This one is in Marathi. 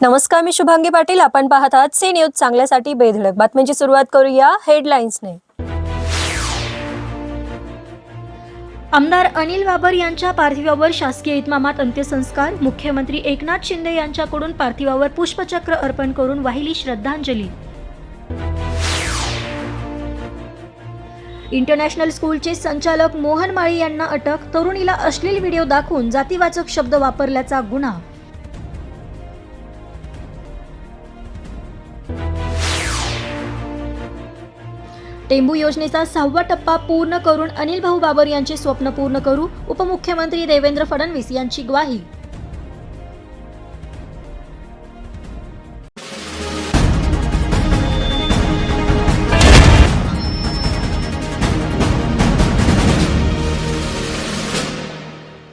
नमस्कार मी शुभांगी पाटील. आपण पाहत आहात सी न्यूज चांगल्यासाठी बेधडक. बातमीची सुरुवात करूया हेडलाईन्सने. आमदार अनिल बाबर यांच्या पार्थिवावर शासकीय इतमामात अंत्यसंस्कार. मुख्यमंत्री एकनाथ शिंदे यांच्याकडून पार्थिवावर पुष्पचक्र अर्पण करून वाहिली श्रद्धांजली. इंटरनॅशनल स्कूलचे संचालक मोहन माळी यांना अटक. तरुणीला अश्लील व्हिडिओ दाखवून जातीवाचक शब्द वापरल्याचा गुन्हा. टेंबू योजनेचा सहावा टप्पा पूर्ण करून अनिल भाऊ बाबर यांचे स्वप्न पूर्ण करू उपमुख्यमंत्री देवेंद्र फडणवीस यांची ग्वाही.